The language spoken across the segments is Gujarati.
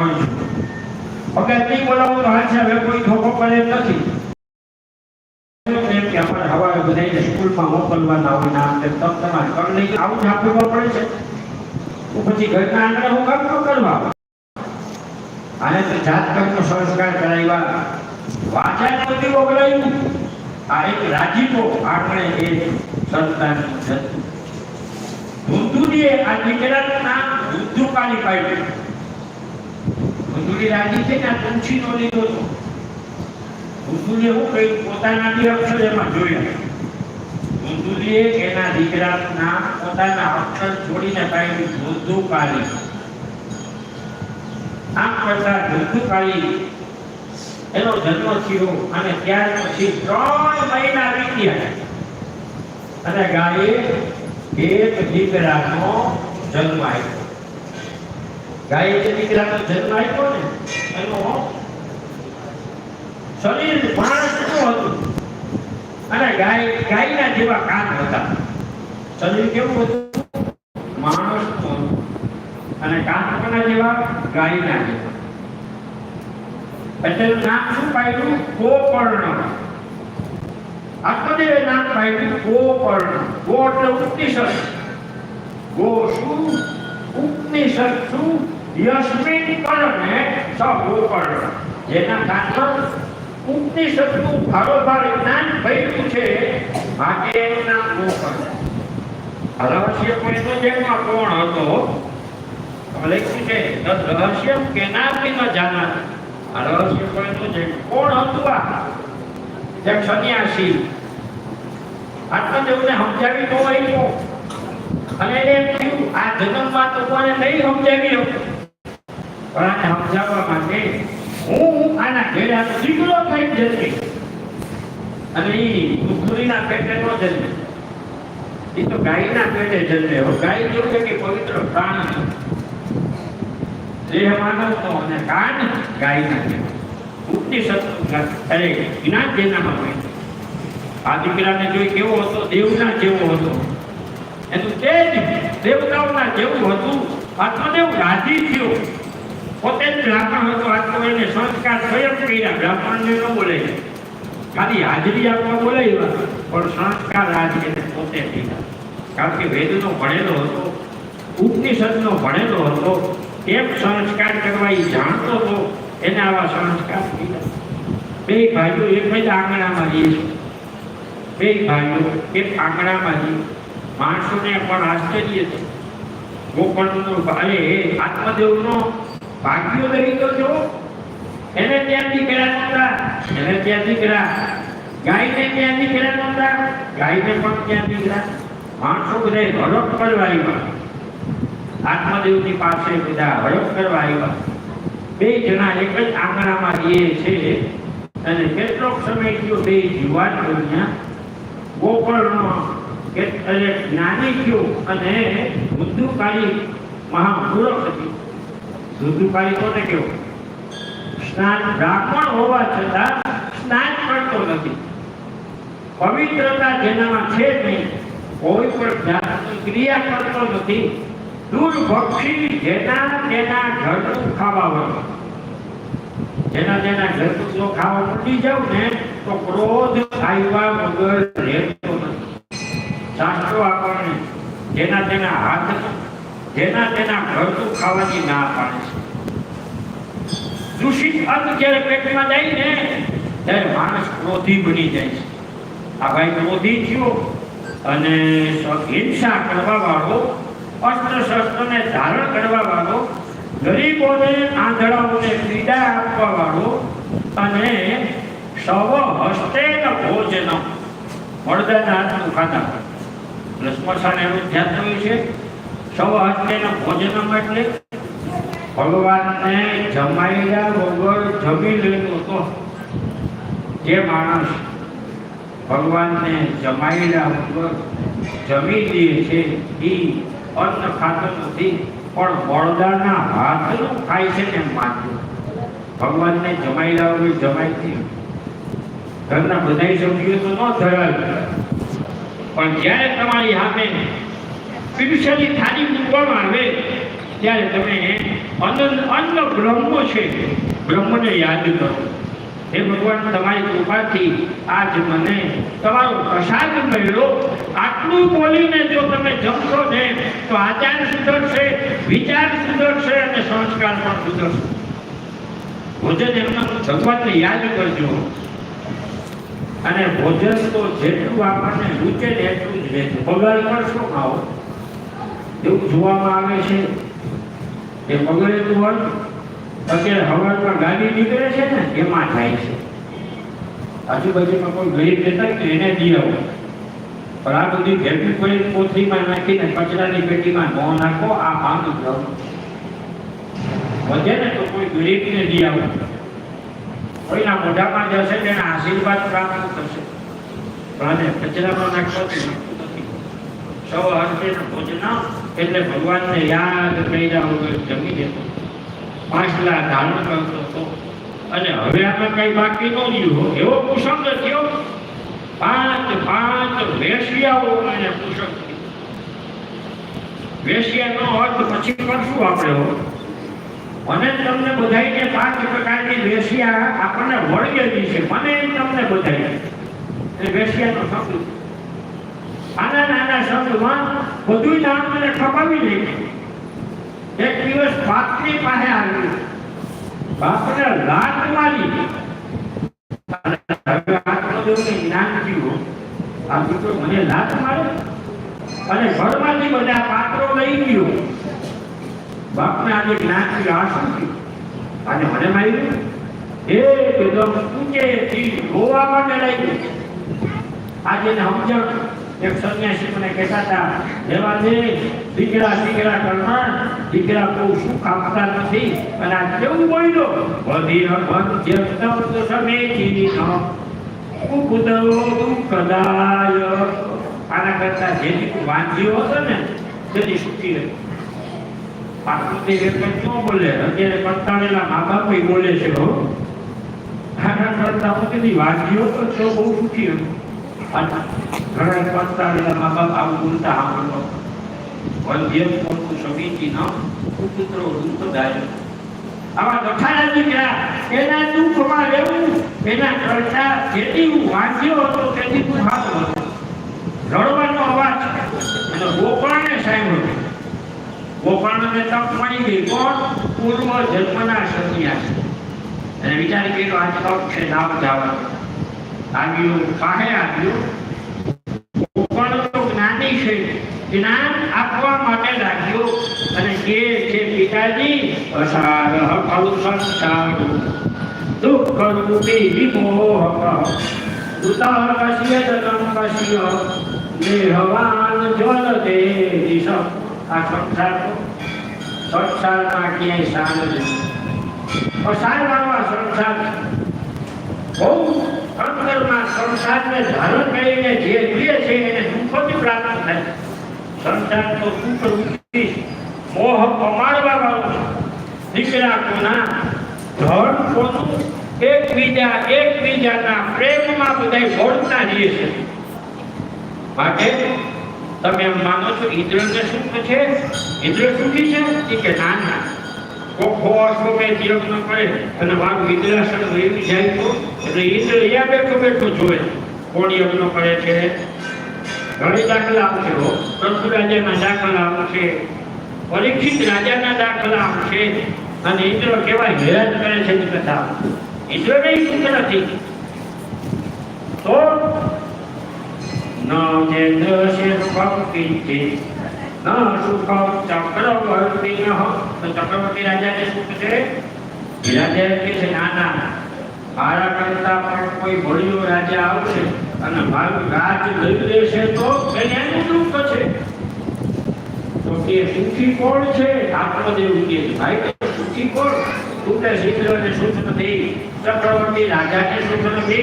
અગત્ય બોલાવો તો હાથ હવે કોઈ ધોકો કરે એમ નથી. એમ કે અમારે હવારે બધાયને સ્કૂલમાં મોકલવાના હોય ના તેમ તમ તમારે કર લઈ આવું જ આપવું પડે છે. તો પછી ઘરના આંગણે હું કામ ન કરવા આને તો જાત કર્મનો સંસ્કાર કરાવ્યા. વાચાને બધું વગડાયું આ એક રાજીપો આપણે એ સંતાનનું છે ધુંધુડીએ આ દીકરાનું નામ ધુંધુકાની પાડ્યું. ધુંધુડી રાજી છે ને આ તુલસીનો લીધો હતો? ધુંધુડીએ હું કહ્યું? પોતાના બી અક્ષર એમાં જોયા. ધુંધુડીએ એના દીકરાનું પોતાના અક્ષર જોડીને પાડ્યું ધુંધુકાલી આમ કરતા ધુંધુકાલી એનો જન્મ થયો અને ત્યાર પછી ત્રણ મહિના વીત્યા અને ગાયે એક દીકરાનો જન્મ આપ્યો. ગાયે જે દીકરાનો જન્મ આપ્યો ને, એનો શરીર માણસનું હતું? અને ગાય, ગાયના જેવા કાન હતા. શરીર કેવું હતું? માણસનું અને કાન કોના જેવા, ગાયના જેવા. એટલે નામ શું પાડ્યું? કોપર્ણ આત્મદેવે નામ પાડ્યું ગોપર્ણ ગો એટલે ઉપનિષદ. ગો શું? ઉપનિષદ શું? યસ્મિન કર્ણે સ ગોપર્ણ જેના કાનમાં ઉપનિષદનું ભારોભાર જ્ઞાન ભર્યું છે માટે એમના નામ ગોપર્ણ રહસ્ય કોઈનો જન્મ કોણ હતો? લખ્યું છે રહસ્ય કેનાપી ન આ રહસ્ય કોઈનું છે કોણ હતું આ? જેમ સન્યાસી. આત્મદેવને સમજાવી તો આપ્યો. અને એને આ જન્મમાં તો કોને નહીં સમજાવી. પણ સમજાવવા માટે હું આના ઘેરાનો દીકરો થઈ જન્મી અને એ કુકુરીના પેટે નો જન્મે. એ તો ગાયના પેટે જન્મે. ગાય કેવું છે કે પવિત્ર પ્રાણ દેહ માનવનો અને કાન ગાયના છે. ઉપનિષદ અરે જ્ઞાન જેનામાં હોય. આ દીકરાને જોઈ કેવો હતો, દેવના જેવો હતો. એનું તેજ દેવતાઓના જેવું હતું. આત્મદેવ રાજી થયો. પોતે જ બ્રાહ્મણ હતો આત્મદેવને સંસ્કાર સ્વયં કર્યા. બ્રાહ્મણને ન બોલે ખાલી હાજરી આપવા બોલાવ્યા પણ સંસ્કાર રાજ્યને પોતે કર્યા કારણ કે વેદનો ભણેલો હતો, ઉપનિષદનો ભણેલો હતો એમ સંસ્કાર કરવા એ જાણતો હતો, એને આવા સંસ્કાર કર્યા બે ભાઈઓ એક જ આંગણામાં રહીએ બે ભાઈઓ એક આંગણામાં રહીએ માણસોને પણ આશ્ચર્ય છે. ગોકર્ણનો અરે આત્મદેવનો ભાગ્યોદય તો જો એને ત્યાં દીકરા નહોતા એને ત્યાં દીકરા ગાયને ત્યાં દીકરા નહોતા ગાયને પણ ત્યાં દીકરા માણસો બધા હડપ કરવા આવ્યા આત્મદેવની પાસે બધા હડપ કરવા આવ્યા બે જણા એક જ આંગણામાં રહીએ છે અને કેટલોક સમય થયો બે જીવાત બન્યા. ગોકળનો એટલે જ્ઞાની થયો અને બુદ્ધુકાળી મહામૂર્ખ હતી. બુદ્ધુકાળી કોને કેવો સ્નાન બ્રાહ્મણ હોવા છતાં સ્નાન કરતો નથી. પવિત્રતા જેનામાં છે નહીં, કોઈ પણ જાતની ક્રિયા કરતો નથી. દુર્ભક્ષી જેના તેના ઘરનું ખાવા વળો જેના જેના ઘરનું જો ખાવા પડી જાવ ને, તો ક્રોધ આવ્યા વગર રહેતો નથી. શાસ્ત્રો આપણને જેના તેના હાથ જેના તેના ઘરનું ખાવાની ના પાડે છે. દૂષિત અન્ન જ્યારે પેટમાં જાય ને, ત્યારે માણસ ક્રોધી બની જાય છે. આ ભાઈ ક્રોધી થયો અને હિંસા કરવા વાળો અસ્ત્ર શસ્ત્રને ધારણ કરવા વાળો ગરીબોને આંધળાઓને પીડા આપવા વાળો અને સવ હસ્તેન ભોજન મળદાના હાથનું ખાતા એટલે સ્મશાન એનું ધ્યાન થયું છે. સવ હસ્તેન ભોજનમ ભગવાનને જમાયેલા વગર જમી લેતો હતો જે માણસ ભગવાનને જમાયેલા વગર જમી લે છે એ અન્ન ખાતો નથી, પણ બળદાના હાથનું ખાય છે ને માનવું ભગવાનને જમાયેલા વગર જમાય ઘરના બધા સભ્યો તો ન ધરાવે પણ જ્યારે તમારી સામે પીરસેલી થાળી મૂકવામાં આવે, ત્યારે તમે અનંત અન્ન બ્રહ્મ છે, બ્રહ્મને યાદ કરો. હે ભગવાન, તમારી કૃપાથી આજ મને તમારો પ્રસાદ મળ્યો. આટલું બોલીને જો તમે જમશો ને, તો આચાર સુધરશે, વિચાર સુધરશે અને સંસ્કાર પણ સુધરશે. ભોજન એમના ભગવાનને યાદ કરજો. અને ભોજન તો જેટલું આપણને રૂચે એટલું જ લેજો બગાડ શું ખાઓ. એવું જોવામાં આવે છે. એ બગડેલું હોય, અત્યારે હવારમાં ગાડી નીકળે છે ને, એમાં થાય છે. આજુબાજુમાં કોઈ ગરીબ રહેતા હોય તો એને દઈ આવો પણ આ બધી ભેગી કરી કોથળીમાં નાખીને કચરાની પેટીમાં ન નાખો, આ માંગ જાઓ વધે ને તો કોઈ ગરીબને દઈ આવો કોઈના મોઢામાં જશે તેના આશીર્વાદ પ્રાપ્ત થશે. પણ આને કચરામાં નાખવાથી નાખતું નથી. સૌ હસ્તે ભોજન એટલે ભગવાનને યાદ કર્યા વગર જમી લેતો પાછલા ધારણ કરતો હતો અને હવે આપણે કઈ બાકી ન રહ્યું એવો કુસંગ થયો. પાંચ પાંચ વેશિયાઓ અને કુસંગ વેશિયાનો અર્થ પછી કરશું આપણે. મને તમને બધાઈને પાંચ પ્રકારની વેશિયા આપણને વળગેલી છે. મને તમને બધાય વેશ્યાનો શબ્દ. નાના નાના શબ્દમાં બધું જાણ મને ખપાવી લે. એક દિવસ બાપની પાસે આવી. બાપને લાત મારી. હવે આત્મદેવને જ્ઞાન થયું. મને લાત મારે? અને ઘરમાંથી બધા પાત્રો લઈ ગયો. બાપને આજે જ્ઞાન થયું આ શું મને માર્યું. એકદમ ઊંચેથી ગોવા માટે લાગ્યું. આજે ને સમજણ એક સંન્યાસી મને કહેતા હતા, દેવાજી, દીકરા દીકરા કરનાર દીકરા બહુ શું કામતા નથી? અને આ કેવું બોલ્યો વધીર ભક્ત્યક્તમ સમેચીનો કુકુદો કદાય. આના કરતા જેની વાંધીઓ હતો ને, તેની સુખી રહી. પાકૃતિ એક શું બોલે? અત્યારે કંટાળેલા મા બાપ બોલે છે હો. આના કરતા હું કીધી વાંધીઓ તો છો બહુ સુખી હતું. અને ઘણા કંટાળેલા મા બાપ આવું બોલતા સાંભળો વંધ્યમ પોતું સમીચી ન પુત્રો દુઃખદાય આવા દખાડા દીકરા એના દુઃખમાં રહેવું એના કરતા જેથી હું વાંચ્યો હતો તેથી હું હાથ હતો રડવાનો અવાજ અને ગોપાળને સાંભળ્યો ગોપાળને તક મળી ગઈ કોણ પૂર્વ જન્મના સન્યાસી અને વિચાર કર્યો આજ તક છે નામ જવાનું આવ્યું કાહે આવ્યું. પણ જ્ઞાની છે. જ્ઞાન આપવા માટે લાગ્યો. અને કે છે પિતાજી, અસાર ફળ સંસાર દુઃખ રૂપી વિમોહક ઉતાર કશ્ય જનમ કશ્ય દેહવાન જ્વલ તે દિશ. આ સંસાર સંસારમાં ક્યાંય સાર નથી. પસાર વાળવા સંસાર બહુ અંતરમાં સંસારને ધારણ કરીને જે જોઈએ છે એને દુઃખોથી પ્રાપ્ત થાય સંસાર તો સુખ રૂપી મોહ કમાડવા વાળો દીકરા કોના? ધન કોનું? એકબીજા એકબીજાના પ્રેમમાં બધા ભળતા રહીએ છે. માટે તમે એમ માનો છો ઇન્દ્રને સુખ છે? ઇન્દ્ર સુખી છે? કે ના ના. કોખો અશ્વમે યજ્ઞ કરે અને મારું ઇન્દ્રાસન વહી જાય તો, એટલે ઇન્દ્ર અહીંયા બેઠો બેઠો જોવે કોણ યજ્ઞ કરે છે? ઘણી દાખલા આવશે હો. પૃથ્વીરાજાના દાખલા આવશે પરીક્ષિત રાજાના દાખલા આવશે અને ઇન્દ્ર કેવા હેરાન કરે છે એની કથા. ઇન્દ્રને સુખ નથી. તો ન ચેન્દ્રશે સુખમ કિંચિત સુખમ તો ચક્રવર્તી રાજાને છે રાજા કહે છે કે, સુખી કોણ છે? આત્મદેવ કે, ભાઈ સુખી કોણ? તું તે શીતળને સુખ નથી, ચક્રવર્તી રાજાને સુખ નથી,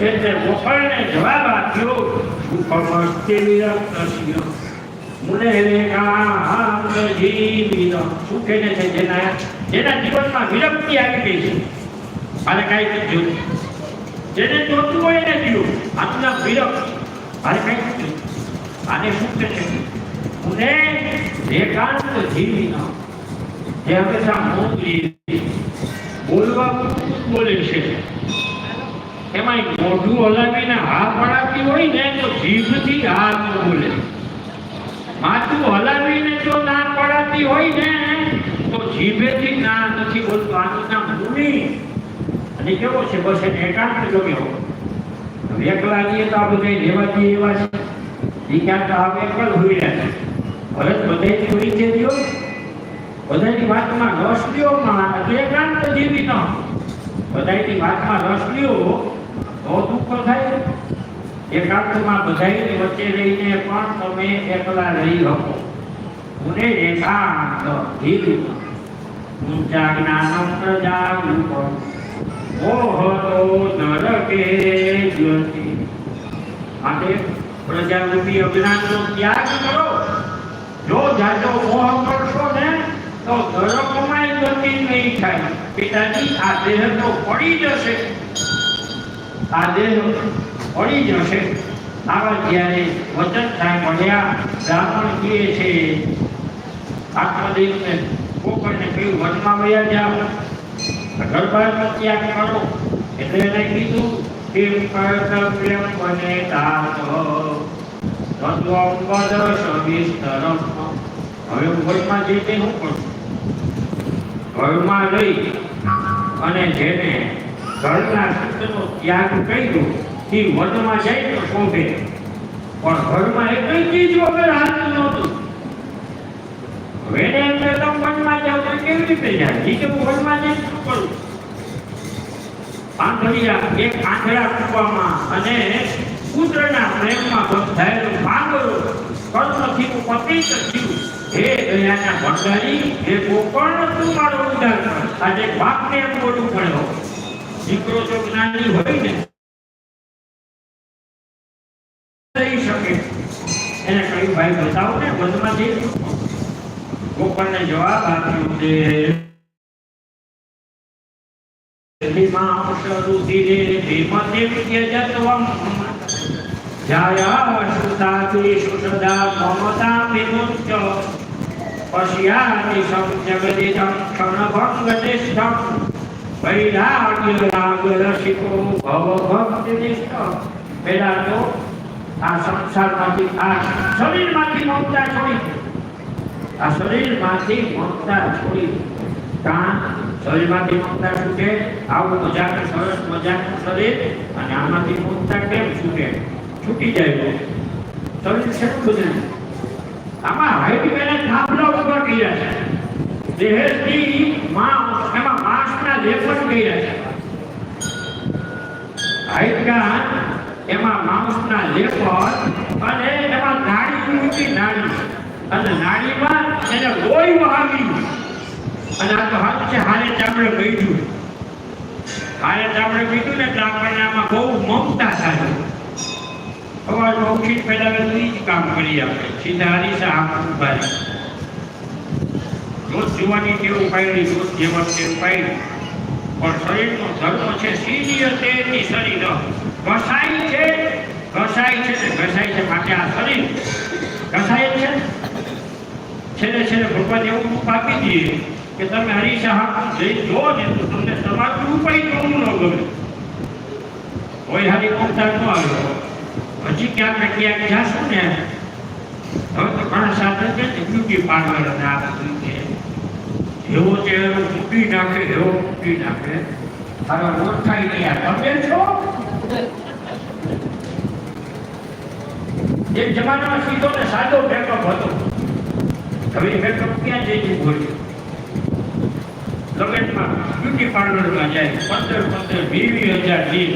એટલે ગોપાળને જવાબ આપ્યો. સુખમસ્તે વિરક્તસ્ય મુને રેખામ જીવિત સુખ એને છે જેના જેના જીવનમાં વિરક્તિ આવી ગઈ છે અને કાંઈ નથી જોયું જેને જોતું હોય એને જીવું આનું નામ વિરક્ત અને કાંઈ નથી જોયું આને સુખ છે મુને એકાંત જીવી ન જે હંમેશા મૌન રહે બોલવા પૂરતું જ બોલે છે એમાં મોઢું હલાવીને હા પડાતી હોય ને તો જીભથી હા ન બોલે માથું હલાવીને જો ના પડાતી હોય ને, તો જીભેથી ના નથી બોલતો. આનું નામ મુનિ. અને કેવો છે? બસ એને એકાંત ગમ્યો એકલા જઈએ તો આ બધા લેવા જઈએ એવા છે. એ ક્યાંક તો હવે એકલ રહ્યા છે. ભરત બધાથી છે દ્યો બધાની વાતમાં રસ લ્યો માં, એટલે એકાંત જીવી ન બધાની વાતમાં રસ લ્યો, તો દુઃખ થાય. એકાંતમાં બધાની વચ્ચે રહીને પણ તમે એકલા રહી શકો. મુને એકાંત જીવ ઊંચા જ્ઞાન પ્રજાનું મોહતો નરકે જ્યોતિ. માટે પ્રજારૂપી અજ્ઞાનનો ત્યાગ કરો. જો જાજો મોહ કરશો ને, તો નરકમાં ગતિ નહીં થાય. પિતાજી, આ દેહ તો પડી જશે. આ દેહ પડી જશે આવા જ્યારે વચન સાંભળ્યા બ્રાહ્મણ કહે છે, આત્મદેવને કોકરને કહ્યું, વનમાં વયા જાઓ ગર્ભાનો ત્યાગ કરો. એટલે એને કીધું કે કર્તવ્યમ બને હવે હું વનમાં જે તે હું કરું? ઘરમાં રહી અને જેને ઘરના સૂત્રનો ત્યાગ કર્યો તે મનમાં જાય તો શોભે. પણ ઘરમાં એક ચીજ વગર હાલતું નહોતું. વેને એમ તો તમે વનમાં જાઓ તો કેવી રીતે જાય? એ કે હું વનમાં જઈને શું કરું? આંધળિયા એક આંધળા કૂવામાં અને પુત્રના પ્રેમમાં બંધાયેલું ભાગરો કર્મથી હું પતિત થયું. હે દયાના ભંડારી, હે ગોકર્ણ તું મારો ઉદ્ધાર આજે બાપને એમ બોલવું પડ્યો દીકરો જો જ્ઞાની હોય ને. રહી શકે. એને કહ્યું, ભાઈ, બતાવો ને, વનમાં જઈ ગોપાલને જવાબ આપ્યો છે રુધિરે ભીમતે વિદ્યજત્વમ જાયા સુતાતુષુ સદા મમતા વિમુચ્ચ પશ્યામિ સમ જગદિદમ ક્ષણભંગનિષ્ઠમ. વૈરાગ્ય રાગરસિકો ભવ ભક્તિનિષ્ઠ પેલા તો આ સંસારમાંથી આ શરીરમાંથી મમતા છોડી આ શરીરમાંથી મમતા છોડી કાં શરીરમાંથી મમતા છૂટે આવું મજાનું સરસ મજાનું શરીર અને આમાંથી મમતા કેમ છૂટે છૂટી જાય તો શરીર છે બધું આમાં હાઈટ પહેલા થાંભલા ઊભા કર્યા છે દેહથી માંસ એમાં માંસના લેપન કર્યા છે હાઈટ કાં એમાં માંસના અને એમાં નાળી ઊંચી નાળી અને નાળીમાં એને લોહી વહાવ્યું અને આ તો હાથ છે હારે ચામડે બેઠું. હારે ચામડે બેઠું ને એટલે આપણને આમાં બહુ મમતા થાય. ઉઠી પહેલા વહેલું ઈ જ કામ કરી આપણે. સીધા હરીસા આમ ભાઈ રોજ જોવાની ટેવ પાડી, રોજ જેવા ટેવ પાડી. પણ શરીરનો ધર્મ છે સીધી તેની શરીર. ઘસાય છે ઘસાય છે ને ઘસાય છે માટે આ શરીર ઘસાય છે. છેલ્લે છેલ્લે ભગવાન એવું રૂપ આપી દઈએ કે તમે હરીશા જઈ જો ને તો તમને સમાજ ઉપાય જોવું ન ગમે. કોઈ હારી કોકતા ન આવ્યો હજી ક્યાંક ને ક્યાંક જાશું ને, હવે તો ઘણા સાધન છે ને બ્યુટી પાર્લર અને આ બધું છે. એવો ચહેરો મૂકી નાખે, એવો મૂકી નાખે. હવે ઓળખાય નહીં આ તમે છો? એક જમાનામાં સીધો ને સાદો મેકઅપ હતો. હવે મેકઅપ ક્યાં જઈ બોલ્યો લગનમાં બ્યુટી પાર્લરમાં જાય, પંદર પંદર વીસ હજાર દી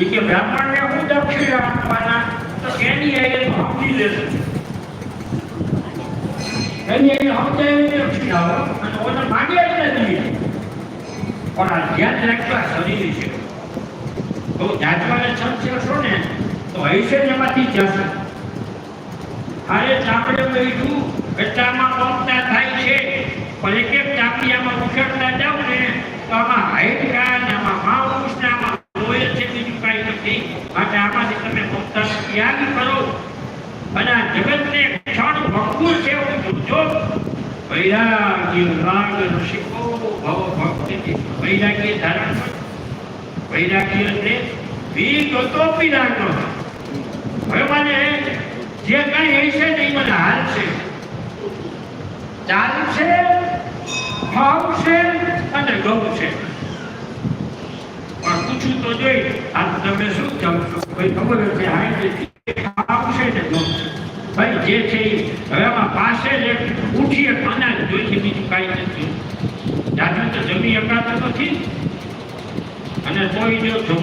એ કે બ્રાહ્મણને હું દક્ષિણા આપવાના, તો એની આઈને તો સમજી લેશે. એની આઈ સમજાય દક્ષિણા આવો અને ઓને માંગ્યા જ નથી. પણ આ ધ્યાન રાખવા શરીર છે. તો જાતવાને સંશેષો ને, તો જ એમાંથી જશે. હારે ચામડે બેઠું એટલામાં પહોંચતા થાય છે. પણ એક એક ચાપિયામાં ઉછળતા જાવ ને તો આમાં હાઈટકા ને આમાં માઉસ ને આમાં છે બીજું કાંઈ નથી. માટે આમાંથી તમે પહોંચતા ત્યાગ કરો. અને આ જગતને ક્ષણ ભક્કું છે એવું જોજો વૈરાગ્ય રાગ વૈરાગ્ય ધારણ કરો. વૈરાગ્ય એટલે વીર તો પીરાગો. હવે મને જે કઈ હશે ને એ મને હાલશે ચાલશે ફાવશે અને ગમશે પણ પૂછું તો જોઈ આ તમે શું છો? ભાઈ ખબર છે હા ફાવશે ને ગમશે ભાઈ, જે છે એ હવે આમાં પાસે જ ઉઠીએ અનાજ જોઈશે બીજું કાંઈ નથી. જાજુ તો જમી શકાતું નથી. અને કોઈ જો